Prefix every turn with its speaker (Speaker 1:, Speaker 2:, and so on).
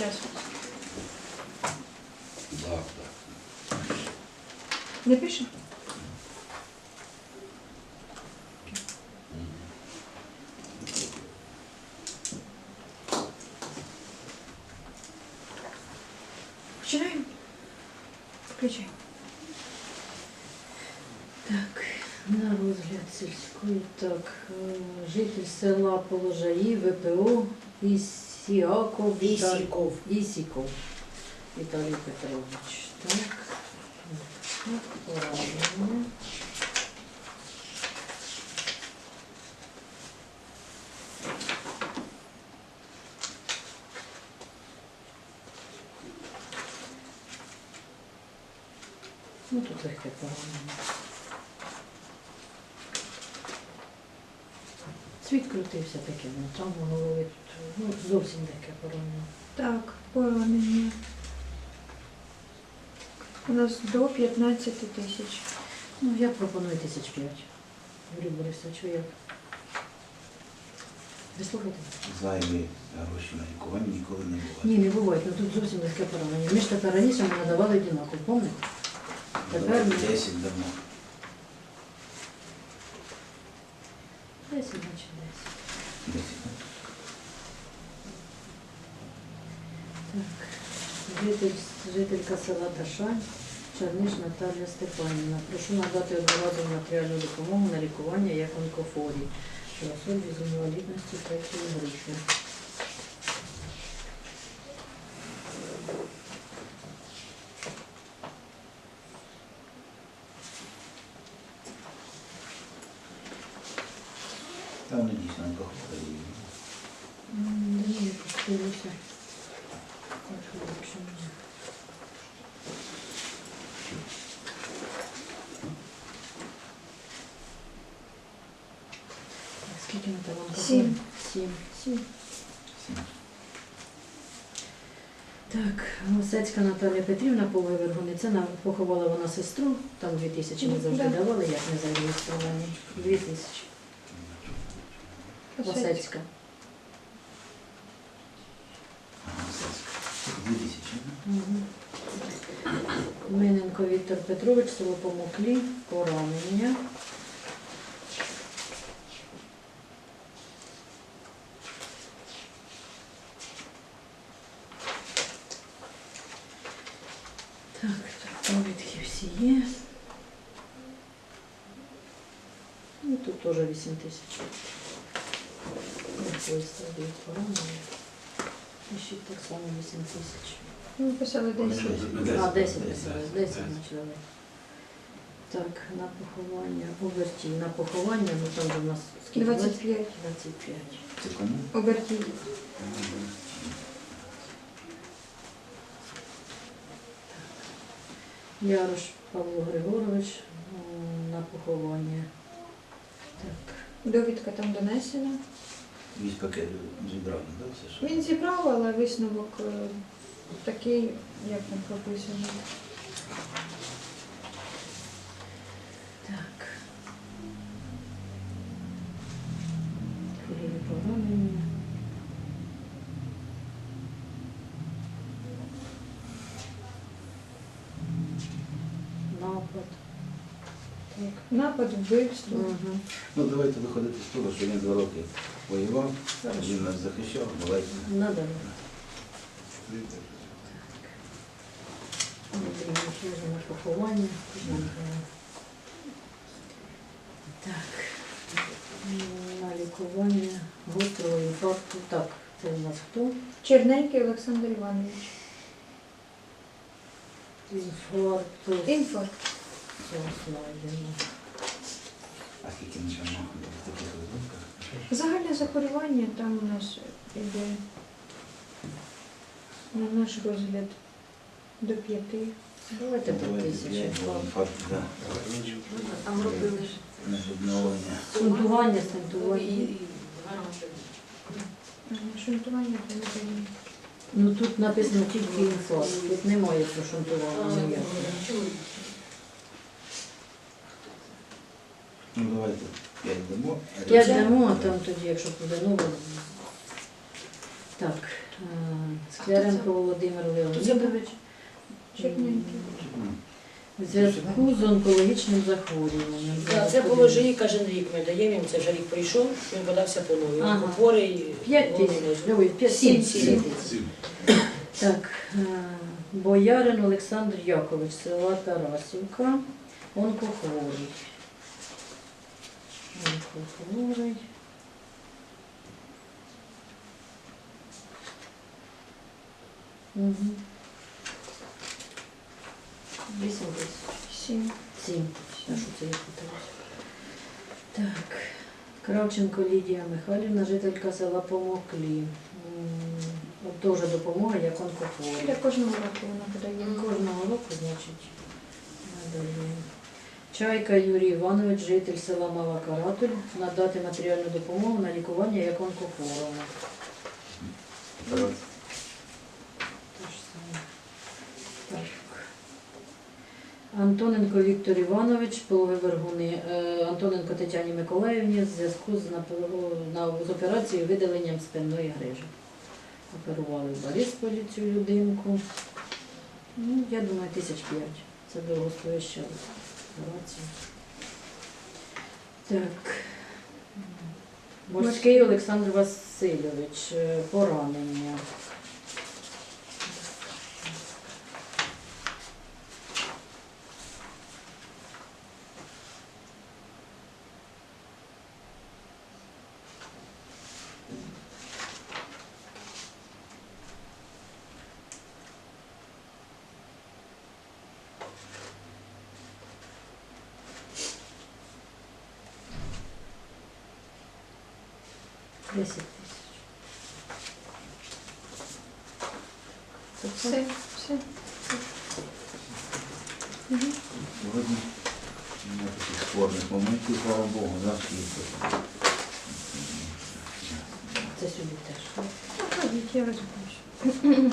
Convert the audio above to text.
Speaker 1: Зараз.
Speaker 2: Так, так.
Speaker 1: Не пише? Починаємо? Включаємо.
Speaker 3: Так, на розгляд сільської, так, е, житель села Положаї, ВПО, Ісіаков, Віталій-
Speaker 4: Ісіков.
Speaker 3: Ісіков Віталій Петрович. Так, так, правильно. Ну, тут легке поранення. Цвіт крутився таке, ну там у голові тут ну, зовсім таке поранення.
Speaker 1: Так, поранення. У нас до 15 тисяч.
Speaker 3: Ну, я пропоную тисяч п'ять. Юрій Борисович, ви як? Ви слухайте?
Speaker 2: Зайві гроші на лікування ніколи не
Speaker 3: Ні, не буває, ну тут зовсім легке поранення. Ми ж тепер раніше ми надавали одинаково, пам'ятаєте? Тепер ми
Speaker 2: 10 дамо.
Speaker 3: 10, значить 10.
Speaker 2: 10.
Speaker 3: Так, житель, жителька села Ташань, Черниш Наталія Степанівна. Прошу надати обладу матеріальну допомогу на лікування як онкофорії що особі з інвалідністю третьої групи.
Speaker 2: Дійсно
Speaker 3: да ні. Скільки ми там онкофорій?
Speaker 1: Сім.
Speaker 3: Сім.
Speaker 1: Сім.
Speaker 3: Так, Гусецька Наталія Петрівна по вивергу це нам поховала вона сестру, там дві тисячі ми завжди давали, як не зареєстровані. Дві тисячі. Гусецька.
Speaker 2: Ага, все. 2000. да?
Speaker 3: Миненко Віктор Петрович, село Помоклі, поранення. Так, тут довідки всі є. Ну, тут теж 8 тисяч. Ось стадії поранення. І ще так само 8 тисяч.
Speaker 1: Ми писали 10.
Speaker 3: А, 10 писали, 10 почали. Так, на поховання, оберті, на поховання, ну там же в нас скільки?
Speaker 1: 25.
Speaker 3: 25.
Speaker 2: Це кому?
Speaker 1: Оберті.
Speaker 3: Ярош Павло Григорович на поховання. Так,
Speaker 1: Довідка там донесена.
Speaker 2: Весь пакет зібрав, так? все, що?
Speaker 1: Він зібрав, але висновок е, такий, як він прописано.
Speaker 3: так. Хвилі поранення. Напад. Так.
Speaker 1: Напад, вбивство.
Speaker 3: Угу.
Speaker 2: Ну давайте виходити з того, що він два роки воював,
Speaker 3: Хорошо.
Speaker 2: він нас захищав, давайте.
Speaker 3: Надо. Андрій Миколаївна на поховання. Так. На лікування гострого інфаркту. Так, це у нас хто?
Speaker 1: Черненький Олександр Іванович.
Speaker 3: Інфаркту.
Speaker 1: Інфаркт.
Speaker 3: Зараз знайдемо.
Speaker 2: А скільки ми там в таких випадках?
Speaker 1: Загальне захворювання там у нас іде на наш розгляд до п'яти.
Speaker 3: Давайте
Speaker 2: Давайте
Speaker 3: тисячі.
Speaker 2: інфаркт, да.
Speaker 4: Там робили ж
Speaker 2: На відновлення.
Speaker 3: Стентування, стентування.
Speaker 1: Шунтування то не дає.
Speaker 3: Ну тут написано тільки інфаркт. Тут немає про шунтування ніякого.
Speaker 2: Ну давайте п'ять дамо. а
Speaker 3: П'ять
Speaker 2: решта-
Speaker 3: дамо, а там тоді, якщо буде нове. Так, Скляренко Володимир Леонідович. В зв'язку з онкологічним захворюванням.
Speaker 5: Так, Це положи, кожен рік ми даємо їм, це вже рік прийшов, він подався по новій.
Speaker 3: Ага.
Speaker 5: Хворий.
Speaker 3: П'ять тисяч. Ой, п'ять- сім сім тисяч. Так, е, Боярин Олександр Якович, села Тарасівка, онкохворий. Онкохворий. Угу. Вісім тисяч.
Speaker 1: Сім.
Speaker 3: Сім. А що це я питаюся? Так. Кравченко Лідія Михайлівна, жителька села Помоклі. От теж допомога як онкохворі.
Speaker 1: Для кожного року вона подає.
Speaker 3: Кожного року, значить, надаємо. Чайка Юрій Іванович, житель села Мала Каратуль, надати матеріальну допомогу на лікування як онкохворому. Те ж саме. Так. Антоненко Віктор Іванович, пологи Вергуни. Е, Антоненко Тетяні Миколаївні в зв'язку з, з операцією видаленням спинної грижі. Оперували в Борисполі цю людинку. Ну, я думаю, тисяч п'ять. Це дорогостояща операція. Так. Морський Олександр Васильович, е, поранення. Десять тисяч. Це все?
Speaker 1: Все, все. Мгм.
Speaker 2: Сьогодні немає таких спорних моментів, слава Богу, да, і
Speaker 3: Це сюди теж.
Speaker 1: Ну, ходіть, я розберусь.